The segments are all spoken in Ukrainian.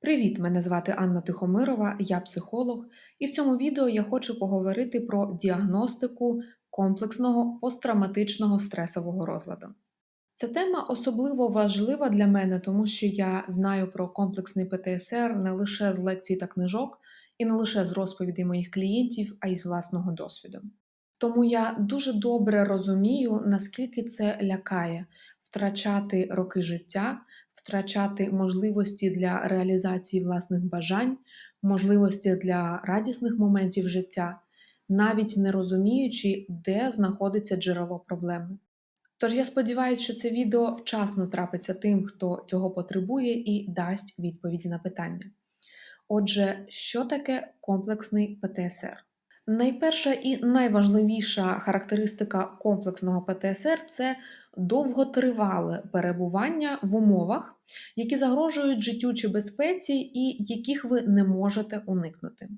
Привіт! Мене звати Анна Тихомирова, я психолог, і в цьому відео я хочу поговорити про діагностику комплексного посттравматичного стресового розладу. Ця тема особливо важлива для мене, тому що я знаю про комплексний ПТСР не лише з лекцій та книжок, і не лише з розповідей моїх клієнтів, а й з власного досвіду. Тому я дуже добре розумію, наскільки це лякає втрачати роки життя, втрачати можливості для реалізації власних бажань, можливості для радісних моментів життя, навіть не розуміючи, де знаходиться джерело проблеми. Тож я сподіваюся, що це відео вчасно трапиться тим, хто цього потребує, і дасть відповіді на питання. Отже, що таке комплексний ПТСР? Найперша і найважливіша характеристика комплексного ПТСР це довготривале перебування в умовах, які загрожують життю чи безпеці, і яких ви не можете уникнути.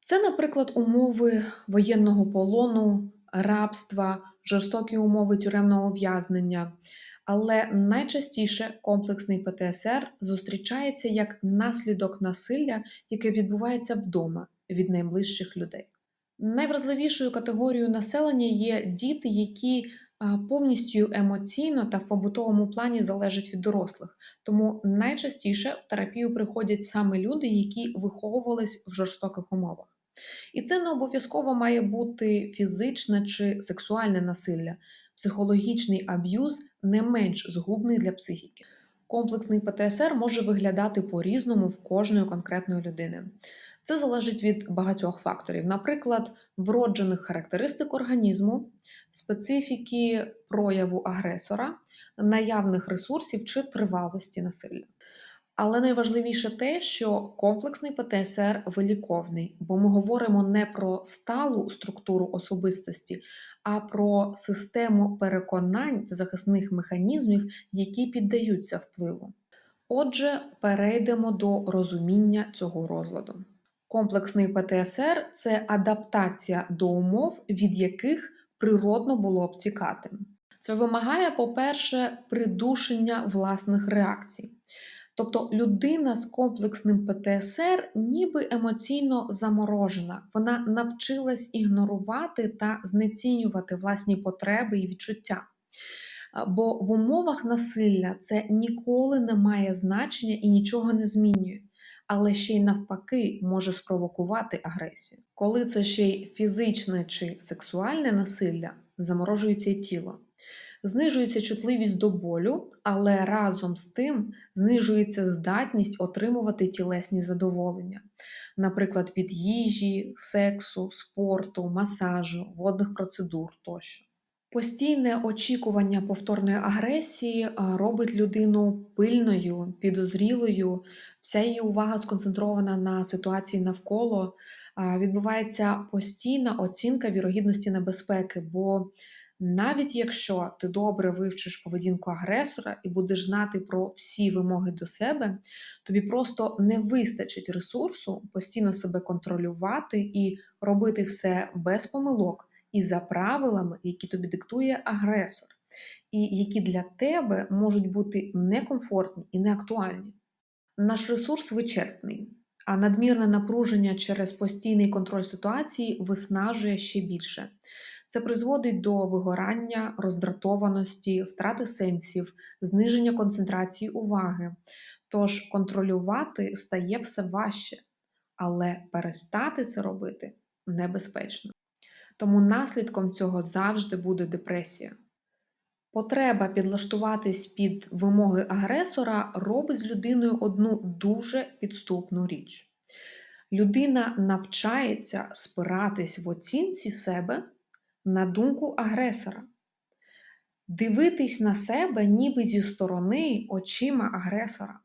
Це, наприклад, умови воєнного полону, рабства, жорстокі умови тюремного ув'язнення. Але найчастіше комплексний ПТСР зустрічається як наслідок насилля, яке відбувається вдома від найближчих людей. Найвразливішою категорією населення є діти, які повністю емоційно та в побутовому плані залежать від дорослих. Тому найчастіше в терапію приходять саме люди, які виховувались в жорстоких умовах. І це не обов'язково має бути фізичне чи сексуальне насилля. Психологічний аб'юз не менш згубний для психіки. Комплексний ПТСР може виглядати по-різному в кожної конкретної людини. Це залежить від багатьох факторів, наприклад, вроджених характеристик організму, специфіки прояву агресора, наявних ресурсів чи тривалості насилля. Але найважливіше те, що комплексний ПТСР виліковний, бо ми говоримо не про сталу структуру особистості, а про систему переконань та захисних механізмів, які піддаються впливу. Отже, перейдемо до розуміння цього розладу. Комплексний ПТСР це адаптація до умов, від яких природно було б тікати. Це вимагає, по-перше, придушення власних реакцій. Тобто людина з комплексним ПТСР ніби емоційно заморожена, вона навчилась ігнорувати та знецінювати власні потреби і відчуття. Бо в умовах насилля це ніколи не має значення і нічого не змінює але ще й навпаки може спровокувати агресію. Коли це ще й фізичне чи сексуальне насилля, заморожується й тіло. Знижується чутливість до болю, але разом з тим знижується здатність отримувати тілесні задоволення, наприклад, від їжі, сексу, спорту, масажу, водних процедур тощо. Постійне очікування повторної агресії робить людину пильною, підозрілою, вся її увага сконцентрована на ситуації навколо. Відбувається постійна оцінка вірогідності небезпеки, бо навіть якщо ти добре вивчиш поведінку агресора і будеш знати про всі вимоги до себе, тобі просто не вистачить ресурсу постійно себе контролювати і робити все без помилок і за правилами, які тобі диктує агресор, і які для тебе можуть бути некомфортні і неактуальні. Наш ресурс вичерпний, а надмірне напруження через постійний контроль ситуації виснажує ще більше. Це призводить до вигорання, роздратованості, втрати сенсів, зниження концентрації уваги. Тож контролювати стає все важче, але перестати це робити небезпечно. Тому наслідком цього завжди буде депресія. Потреба підлаштуватись під вимоги агресора робить з людиною одну дуже підступну річ. Людина навчається спиратись в оцінці себе на думку агресора, дивитись на себе ніби зі сторони очима агресора,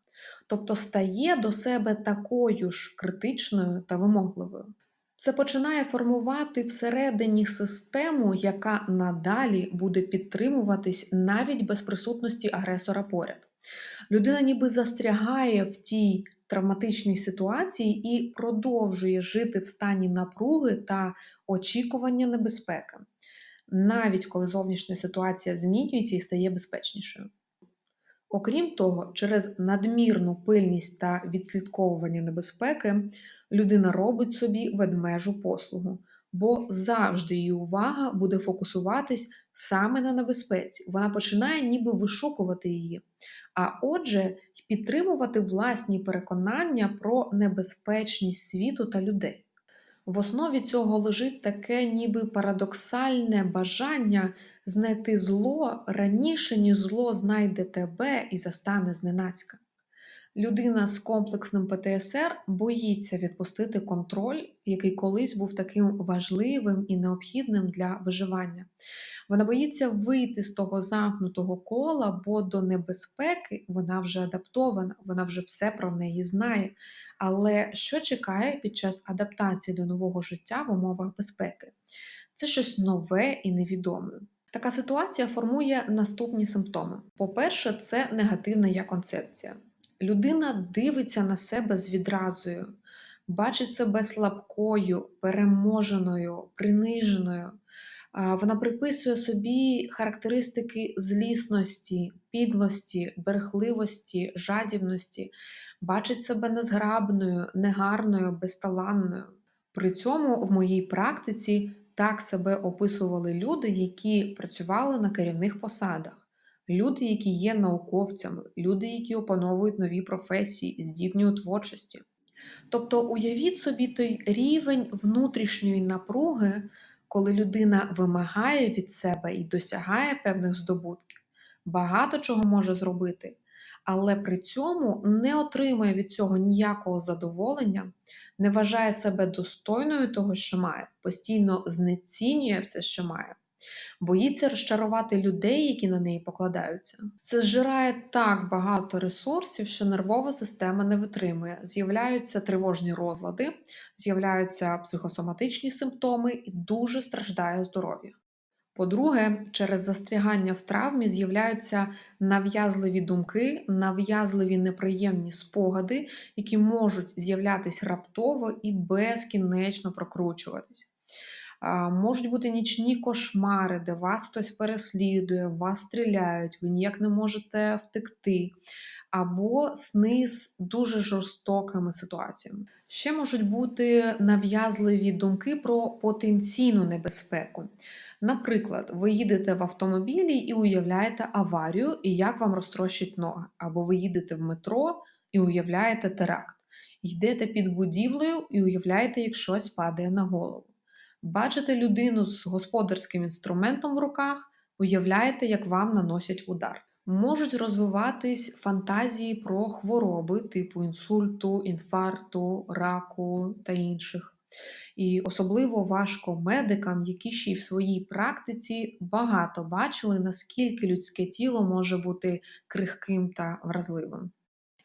тобто стає до себе такою ж критичною та вимогливою. Це починає формувати всередині систему, яка надалі буде підтримуватись навіть без присутності агресора поряд. Людина ніби застрягає в тій травматичній ситуації і продовжує жити в стані напруги та очікування небезпеки, навіть коли зовнішня ситуація змінюється і стає безпечнішою. Окрім того, через надмірну пильність та відслідковування небезпеки людина робить собі ведмежу послугу, бо завжди її увага буде фокусуватись саме на небезпеці. Вона починає ніби вишукувати її, а отже, підтримувати власні переконання про небезпечність світу та людей. В основі цього лежить таке ніби парадоксальне бажання знайти зло раніше, ніж зло знайде тебе і застане зненацька. Людина з комплексним ПТСР боїться відпустити контроль, який колись був таким важливим і необхідним для виживання. Вона боїться вийти з того замкнутого кола, бо до небезпеки вона вже адаптована, вона вже все про неї знає. Але що чекає під час адаптації до нового життя в умовах безпеки? Це щось нове і невідоме. Така ситуація формує наступні симптоми. По-перше, це негативна я концепція. Людина дивиться на себе з відразою, бачить себе слабкою, переможеною, приниженою. Вона приписує собі характеристики злісності, підлості, берхливості, жадібності, бачить себе незграбною, негарною, безталанною. При цьому в моїй практиці так себе описували люди, які працювали на керівних посадах люди, які є науковцями, люди, які опановують нові професії, здібні у творчості. Тобто уявіть собі той рівень внутрішньої напруги, коли людина вимагає від себе і досягає певних здобутків, багато чого може зробити, але при цьому не отримує від цього ніякого задоволення, не вважає себе достойною того, що має, постійно знецінює все, що має боїться розчарувати людей, які на неї покладаються. Це зжирає так багато ресурсів, що нервова система не витримує. З'являються тривожні розлади, з'являються психосоматичні симптоми і дуже страждає здоров'я. По-друге, через застрягання в травмі з'являються нав'язливі думки, нав'язливі неприємні спогади, які можуть з'являтися раптово і безкінечно прокручуватись. Можуть бути нічні кошмари, де вас хтось переслідує, вас стріляють, ви ніяк не можете втекти, або сни з дуже жорстокими ситуаціями. Ще можуть бути нав'язливі думки про потенційну небезпеку. Наприклад, ви їдете в автомобілі і уявляєте аварію, і як вам розтрощить ноги, або ви їдете в метро і уявляєте теракт. Йдете під будівлею і уявляєте, як щось падає на голову. Бачите людину з господарським інструментом в руках, уявляєте, як вам наносять удар. Можуть розвиватись фантазії про хвороби типу інсульту, інфаркту, раку та інших. І особливо важко медикам, які ще й в своїй практиці багато бачили, наскільки людське тіло може бути крихким та вразливим.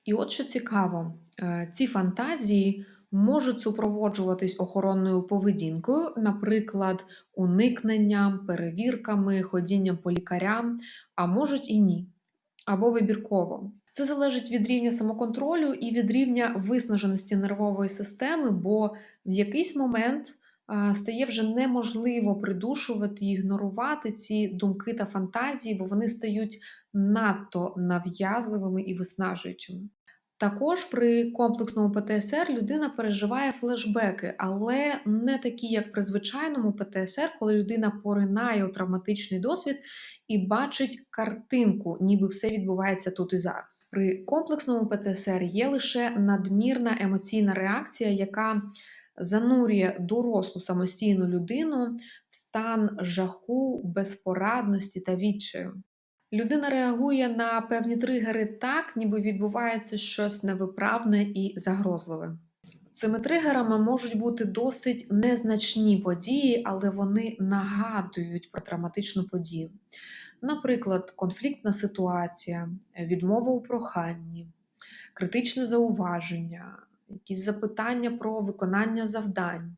І от що цікаво, е, ці фантазії можуть супроводжуватись охоронною поведінкою, наприклад, уникненням, перевірками, ходінням по лікарям, а можуть і ні, або вибірково. Це залежить від рівня самоконтролю і від рівня виснаженості нервової системи, бо в якийсь момент стає вже неможливо придушувати і ігнорувати ці думки та фантазії, бо вони стають надто нав'язливими і виснажуючими. Також при комплексному ПТСР людина переживає флешбеки, але не такі, як при звичайному ПТСР, коли людина поринає у травматичний досвід і бачить картинку, ніби все відбувається тут і зараз. При комплексному ПТСР є лише надмірна емоційна реакція, яка занурює дорослу самостійну людину в стан жаху, безпорадності та відчаю. Людина реагує на певні тригери так, ніби відбувається щось невиправне і загрозливе. Цими тригерами можуть бути досить незначні події, але вони нагадують про травматичну подію. Наприклад, конфліктна ситуація, відмова у проханні, критичне зауваження, якісь запитання про виконання завдань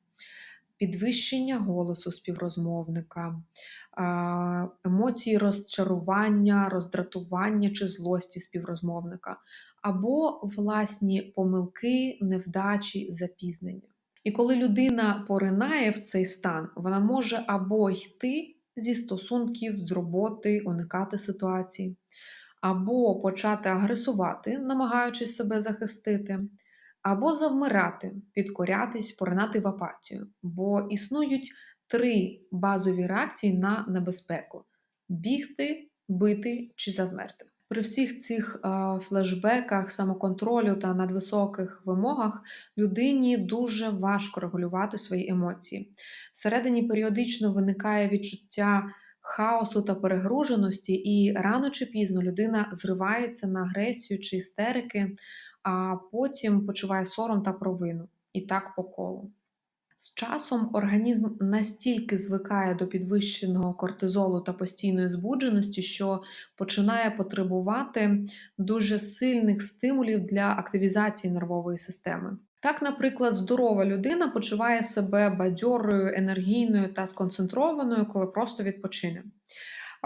підвищення голосу співрозмовника, емоції розчарування, роздратування чи злості співрозмовника, або власні помилки, невдачі, запізнення. І коли людина поринає в цей стан, вона може або йти зі стосунків, з роботи, уникати ситуації, або почати агресувати, намагаючись себе захистити, або завмирати, підкорятись, поринати в апатію. Бо існують три базові реакції на небезпеку: бігти, бити чи завмерти. При всіх цих флешбеках, самоконтролю та надвисоких вимогах людині дуже важко регулювати свої емоції. Всередині періодично виникає відчуття хаосу та перегруженості, і рано чи пізно людина зривається на агресію чи істерики, а потім почуває сором та провину. І так по колу. З часом організм настільки звикає до підвищеного кортизолу та постійної збудженості, що починає потребувати дуже сильних стимулів для активізації нервової системи. Так, наприклад, здорова людина почуває себе бадьорою, енергійною та сконцентрованою, коли просто відпочине.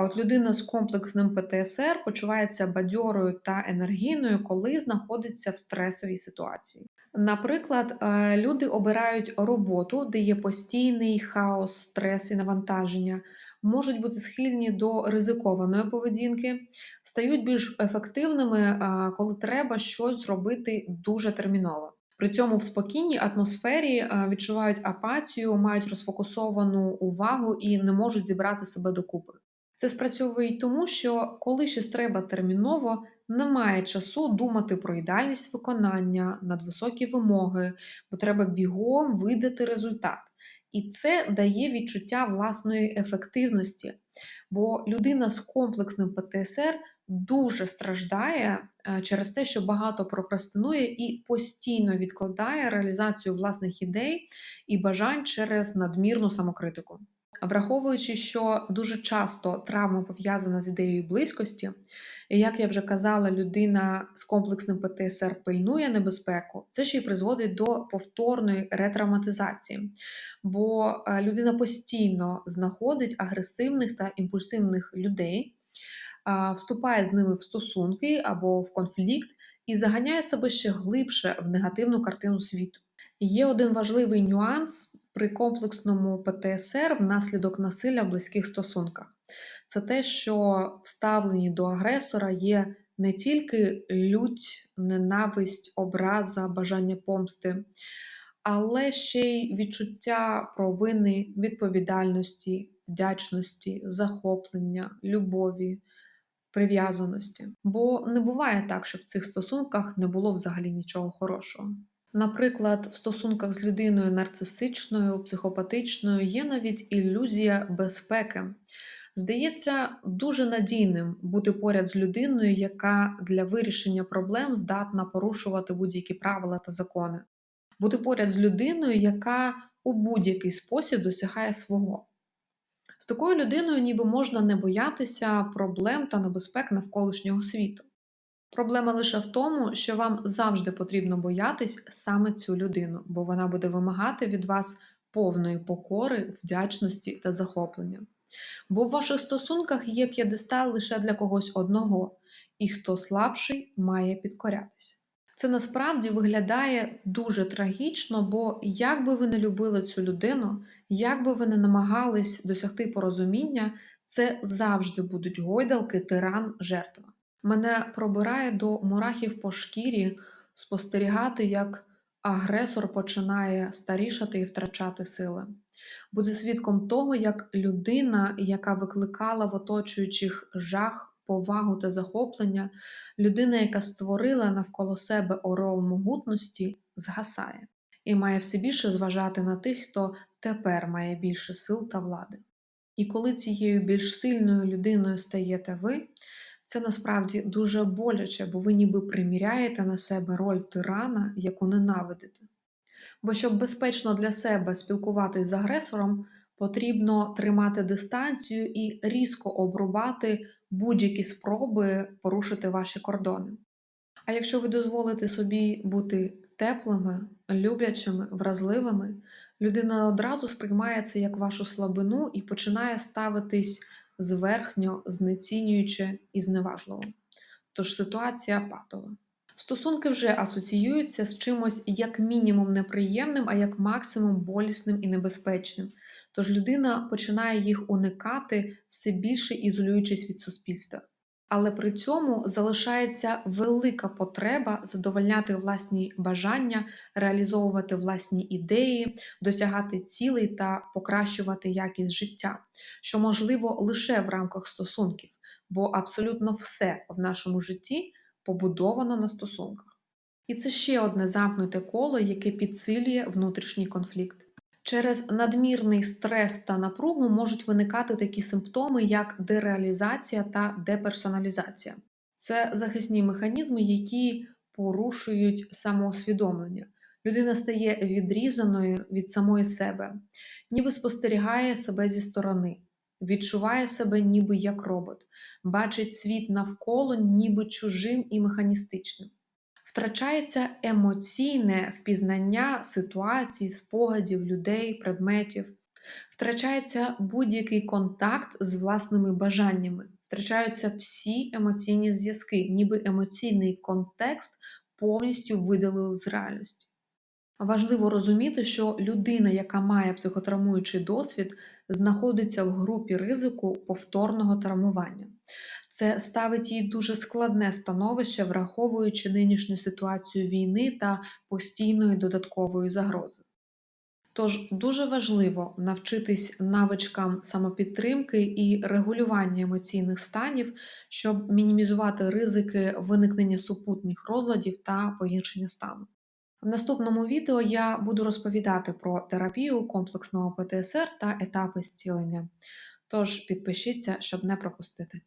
А от людина з комплексним ПТСР почувається бадьорою та енергійною, коли знаходиться в стресовій ситуації. Наприклад, е, люди обирають роботу, де є постійний хаос, стрес і навантаження, можуть бути схильні до ризикованої поведінки, стають більш ефективними, е, коли треба щось зробити дуже терміново. При цьому в спокійній атмосфері е, відчувають апатію, мають розфокусовану увагу і не можуть зібрати себе докупи. Це спрацьовує й тому, що коли щось треба терміново, немає часу думати про ідеальність виконання, надвисокі вимоги, бо треба бігом видати результат. І це дає відчуття власної ефективності. Бо людина з комплексним ПТСР дуже страждає е, через те, що багато прокрастинує і постійно відкладає реалізацію власних ідей і бажань через надмірну самокритику. Враховуючи, що дуже часто травма пов'язана з ідеєю близькості, і як я вже казала, людина з комплексним ПТСР пильнує небезпеку, це ще й призводить до повторної ретравматизації, бо е, людина постійно знаходить агресивних та імпульсивних людей, вступає з ними в стосунки або в конфлікт і заганяє себе ще глибше в негативну картину світу. Є один важливий нюанс при комплексному ПТСР внаслідок насилля в близьких стосунках. Це те, що вставлені до агресора є не тільки лють, ненависть, образа, бажання помсти, але ще й відчуття провини, відповідальності, вдячності, захоплення, любові, прив'язаності. Бо не буває так, що в цих стосунках не було взагалі нічого хорошого. Наприклад, в стосунках з людиною нарцисичною, психопатичною є навіть ілюзія безпеки. Здається, дуже надійним бути поряд з людиною, яка для вирішення проблем здатна порушувати будь-які правила та закони, бути поряд з людиною, яка у будь-який спосіб досягає свого. З такою людиною ніби можна не боятися проблем та небезпек навколишнього світу. Проблема лише в тому, що вам завжди потрібно боятись саме цю людину, бо вона буде вимагати від вас повної покори, вдячності та захоплення. Бо в ваших стосунках є п'єдестал лише для когось одного, і хто слабший, має підкорятися. Це насправді виглядає дуже трагічно, бо як би ви не любили цю людину, як би ви не намагались досягти порозуміння, це завжди будуть гойдалки, тиран, жертва. Мене пробирає до мурахів по шкірі спостерігати, як агресор починає старішати і втрачати сили, бути свідком того, як людина, яка викликала в оточуючих жах, повагу та захоплення, людина, яка створила навколо себе орол могутності, згасає і має все більше зважати на тих, хто тепер має більше сил та влади. І коли цією більш сильною людиною стаєте ви, це насправді дуже боляче, бо ви ніби приміряєте на себе роль тирана, яку ненавидите. Бо щоб безпечно для себе спілкуватись з агресором, потрібно тримати дистанцію і різко обрубати будь-які спроби порушити ваші кордони. А якщо ви дозволите собі бути теплими, люблячими, вразливими, людина одразу сприймає це як вашу слабину і починає ставитись зверхньо, знецінююче і зневажливо. Тож ситуація патова. Стосунки вже асоціюються з чимось як мінімум неприємним, а як максимум болісним і небезпечним. Тож людина починає їх уникати все більше ізолюючись від суспільства. Але при цьому залишається велика потреба задовольняти власні бажання, реалізовувати власні ідеї, досягати цілей та покращувати якість життя, що можливо лише в рамках стосунків, бо абсолютно все в нашому житті побудовано на стосунках. І це ще одне замкнуте коло, яке підсилює внутрішній конфлікт. Через надмірний стрес та напругу можуть виникати такі симптоми, як дереалізація та деперсоналізація. Це захисні механізми, які порушують самоусвідомлення. Людина стає відрізаною від самої себе, ніби спостерігає себе зі сторони, відчуває себе ніби як робот, бачить світ навколо ніби чужим і механістичним. Втрачається емоційне впізнання ситуацій, спогадів, людей, предметів, втрачається будь-який контакт з власними бажаннями, втрачаються всі емоційні зв'язки, ніби емоційний контекст повністю видалили з реальності. Важливо розуміти, що людина, яка має психотравмуючий досвід, знаходиться в групі ризику повторного травмування. Це ставить їй дуже складне становище, враховуючи нинішню ситуацію війни та постійної додаткової загрози. Тож дуже важливо навчитись навичкам самопідтримки і регулювання емоційних станів, щоб мінімізувати ризики виникнення супутніх розладів та погіршення стану. В наступному відео я буду розповідати про терапію комплексного ПТСР та етапи зцілення. Тож підпишіться, щоб не пропустити.